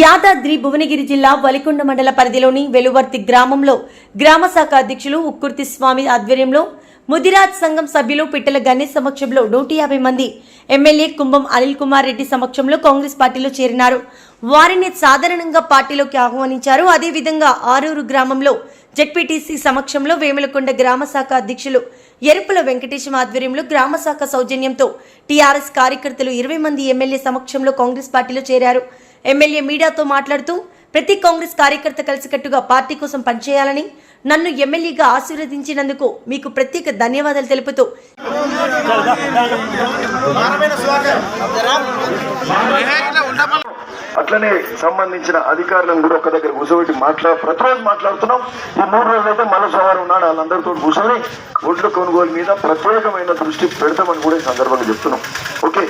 యాదాద్రి భువనగిరి జిల్లా వలికొండ మండల పరిధిలోని వెలువర్తి గ్రామంలో గ్రామ శాఖ అధ్యక్షులు ఉక్కుర్తి స్వామి ఆధ్వర్యంలో ముదిరాజ్ సంఘం సభ్యులు పిట్టల గణేష్ సమక్షంలో నూట యాభై మంది M L A Kumbham Anil Kumar Reddy సమక్షంలో కాంగ్రెస్ పార్టీలో చేరినారు. వారిని సాధారణంగా పార్టీలోకి ఆహ్వానించారు. అదేవిధంగా ఆరూరు గ్రామంలో జెడ్పీటీసీ సమక్షంలో వేములకొండ గ్రామ శాఖ అధ్యక్షులు ఎరుపుల వెంకటేశం ఆధ్వర్యంలో గ్రామ శాఖ సౌజన్యంతో టీఆర్ఎస్ కార్యకర్తలు ఇరవై మంది ఎమ్మెల్యే సమక్షంలో కాంగ్రెస్ పార్టీలో చేరారు. ఎమ్మెల్యే మీడియాతో మాట్లాడుతూ ప్రతి కాంగ్రెస్ కార్యకర్త కలిసికట్టుగా పార్టీ కోసం పనిచేయాలని నన్ను ఎమ్మెల్యేగా ఆశీర్వదించినందుకు మీకు ప్రత్యేక ధన్యవాదాలు తెలుపుతూ. అట్లనే సంబంధించిన అధికారులను కూడా ఒక దగ్గర కూర్చోబెట్టి మాట్లా ప్రతిరోజు మాట్లాడుతున్నాం. ఈ మూడు రోజులు అయితే మళ్ళీ సోమవారం నాడు వాళ్ళందరితో కూర్చొని ఒడ్ల కొనుగోలు మీద ప్రత్యేకమైన దృష్టి పెడతామని కూడా ఈ సందర్భంగా చెప్తున్నాం. ఓకే?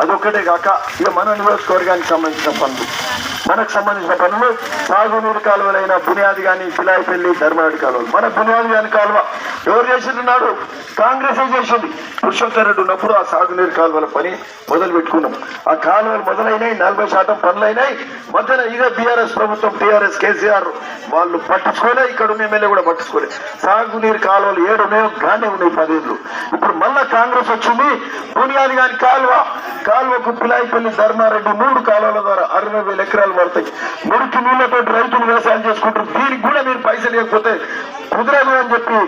అదొక్కటే కాక ఇక మన నియోజకవర్గానికి సంబంధించిన పనులు. మనకు సంబంధించిన పనులు సాగునీరు కాలువలైన బునియాది కానీ పిలాయిపల్లి ధర్మనాడు కాలువలు. మన బునియాది కానీ కాలువ ఎవరు చేసింటున్నాడు కాంగ్రెస్ చేసింది. పురుషోత్తరెడ్డి ఉన్నప్పుడు ఆ సాగునీరు కాలువల పని మొదలు పెట్టుకున్నాం ఆ కాలువలు మొదలైనాయి. నలభై శాతం పనులైనాయి మధ్యన ఇదే బీఆర్ఎస్ ప్రభుత్వం టీఆర్ఎస్ కేసీఆర్ వాళ్ళు పట్టించుకోలే ఇక్కడ ఉన్న ఎమ్మెల్యే కూడా పట్టించుకోలే. సాగునీరు కాలువలు ఏడు ఉన్నాయో గానే ఉన్నాయి పదేళ్ళు ఇప్పుడు మళ్ళా కాంగ్రెస్ వచ్చింది బునియాది గాని కాలువ. కాలువకు పిలాయిపల్లి ధర్మారెడ్డి మూడు కాలువల ద్వారా అరవై వేల ఎకరాలు పడతాయి మురికి నీళ్ళతో రైతులు వ్యవసాయం చేసుకుంటారు. దీనికి కూడా మీరు పైసలు ఇవ్వకపోతే కుదరదు అని చెప్పి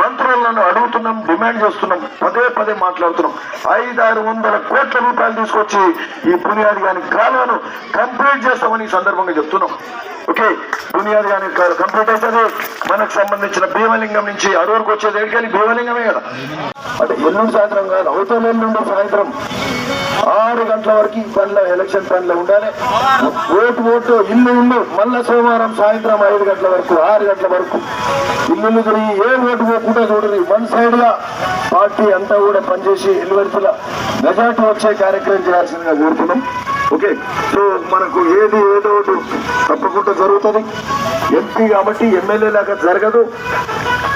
మంత్రులను అడుగుతున్నాం డిమాండ్ చేస్తున్నాం పదే పదే మాట్లాడుతున్నాం. ఐదారు వందల కోట్ల రూపాయలు తీసుకొచ్చి ఈ బునియాది గాని కాలువను కంప్లీట్ చేస్తామని ఈ సందర్భంగా చెప్తున్నాం. ఓకే బునియాది గాని కంప్లీట్ అవుతుంది. మనకు సంబంధించిన భీమలింగం నుంచి అరూరుకు వచ్చేది ఎక్కడికి భీమలింగమే కదా. అంటే ఎల్లుండి సాయంత్రం కాదు అవతల ఎల్లుండి సాయంత్రం ఆరు గంటల వరకు ఈ పనిలో ఎలక్షన్ పనిలో ఉండాలి. ఓటు ఓటు ఇల్లు ఉండు మళ్ళా సోమవారం సాయంత్రం ఐదు గంటల వరకు ఆరు గంటల వరకు. ఇల్లు తిరిగి ఏ ఓటు పోకుండా చూడదు వన్ సైడ్గా పార్టీ అంతా కూడా పనిచేసి ఎల్లువెలుపుల మెజార్టీ వచ్చే కార్యక్రమం చేయాల్సిందిగా కోరుతున్నాం. ఓకే. సో మనకు ఏది ఏదో తప్పకుండా జరుగుతుంది. ఎంపీ కాబట్టి ఎమ్మెల్యే లాగా జరగదు.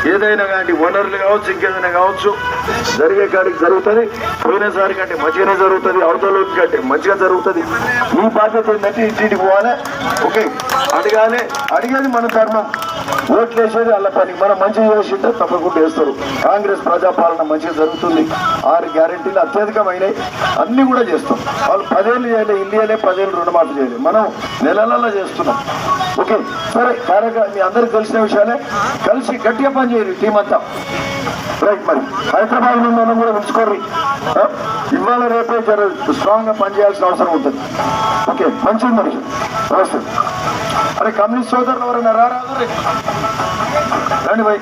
ఏదైనా కానీ వనరులు కావచ్చు ఇంకేదైనా కావచ్చు జరిగే కాడికి జరుగుతుంది. పోయినసారి కంటే మంచిగానే జరుగుతుంది. అవతల కంటే మంచిగా జరుగుతుంది. ఈ బాధ్యత ఏంటంటే ఇంటికి పోవాలి. ఓకే. అడగాలి. అడిగేది మన ధర్మం. ఓట్లు వేసేది వాళ్ళ పని. మనం మంచిగా చేసింటే తప్పకుండా వేస్తారు కాంగ్రెస్ ప్రజాపాలన మంచిగా జరుగుతుంది. ఆరు గ్యారెంటీలు అత్యధికమైనవి అన్ని కూడా చేస్తాం. వాళ్ళు పదేళ్ళు చేయాలి ఇల్లు చేయలే పదేళ్ళు రుణమాఫీ చేయలేదు మనం నెలలలో చేస్తున్నాం. ఓకే సరే కార్యక్రమ మీ అందరికి కలిసిన విషయాలే. కలిసి గట్టిగా పని చేయరు టీం అంతా. రైట్ మరి. హైదరాబాద్ నుండి మనం కూడా ఉంచుకోర్రి ఇవాళ రేపే జర స్ట్రాంగ్గా పనిచేయాల్సిన అవసరం ఉంటుంది. ఓకే మంచిది మరి నమస్తే. అరే కమ్యూనిస్ట్ సోదరులు ఎవరైనా రారా? రండి బై.